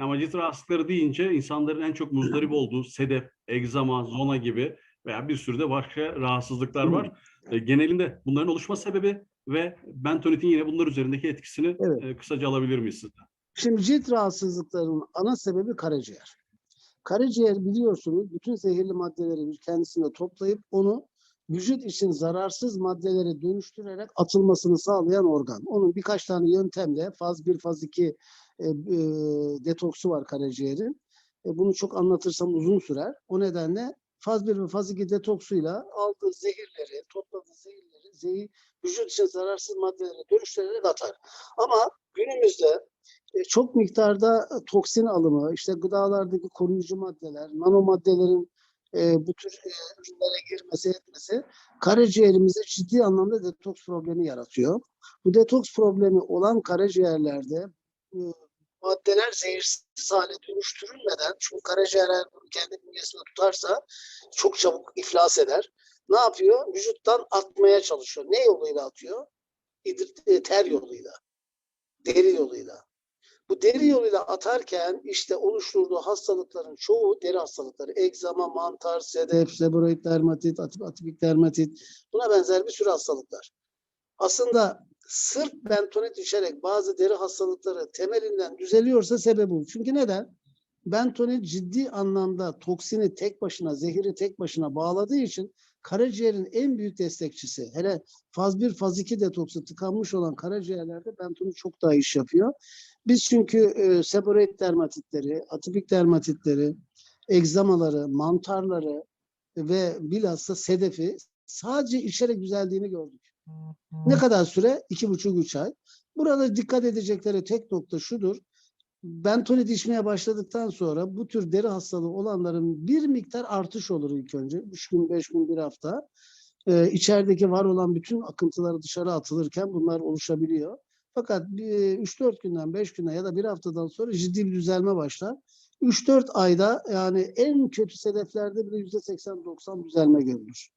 Ama cilt rahatsızlıkları deyince insanların en çok muzdarip olduğu sedef, egzama, zona gibi veya bir sürü de başka rahatsızlıklar var. E, genelinde bunların oluşma sebebi ve bentonitin yine bunlar üzerindeki etkisini Evet. e, kısaca alabilir miyiz sizden? Şimdi cilt rahatsızlıklarının ana sebebi karaciğer. Karaciğer biliyorsunuz bütün zehirli maddeleri bir kendisine toplayıp onu vücut için zararsız maddelere dönüştürerek atılmasını sağlayan organ. Onun birkaç tane yöntemle faz 1, faz 2 e, e, detoksu var karaciğerin. E, bunu çok anlatırsam uzun sürer. O nedenle faz 1 ve faz 2 detoksuyla aldığı zehirleri, topladığı zehirleri zehir, vücut için zararsız maddelere dönüştürerek atar. Ama günümüzde e, çok miktarda toksin alımı, işte gıdalardaki koruyucu maddeler, nano maddelerin bu tür e, ürünlere girmesi etmesi karaciğerimizde ciddi anlamda detoks problemi yaratıyor. Bu detoks problemi olan karaciğerlerde maddeler zehirsiz hale dönüştürülmeden çünkü karaciğer kendi bünyesinde tutarsa çok çabuk iflas eder. Ne yapıyor? Vücuttan atmaya çalışıyor. Ne yoluyla atıyor? Ter yoluyla. Deri yoluyla. Bu deri yoluyla atarken işte oluşturduğu hastalıkların çoğu deri hastalıkları. Egzama, mantar, sedef, seboroid dermatit, atip, atipik dermatit. Buna benzer bir sürü hastalıklar. Aslında sırf bentonit içerek bazı deri hastalıkları temelinden düzeliyorsa sebebi bu. Çünkü neden? Bentonit ciddi anlamda toksini tek başına, zehiri tek başına bağladığı için karaciğerin en büyük destekçisi. Hele faz 1, faz 2 detoksu tıkanmış olan karaciğerlerde bentonit çok daha iş yapıyor. Biz çünkü e, seboroid dermatitleri, atipik dermatitleri, egzamaları, mantarları ve bilhassa sedefi sadece içerek düzeldiğini gördük. Ne kadar süre? İki buçuk, üç ay. Burada dikkat edecekleri tek nokta şudur. Bentonit içmeye başladıktan sonra bu tür deri hastalığı olanların bir miktar artış olur ilk önce. Üç gün, beş gün, bir hafta. Ee, içerideki var olan bütün akıntıları dışarı atılırken bunlar oluşabiliyor. Fakat 3-4 günden, 5 günden ya da bir haftadan sonra ciddi bir düzelme başlar. 3-4 ayda yani en kötü sedeflerde bile %80-90 düzelme görülür.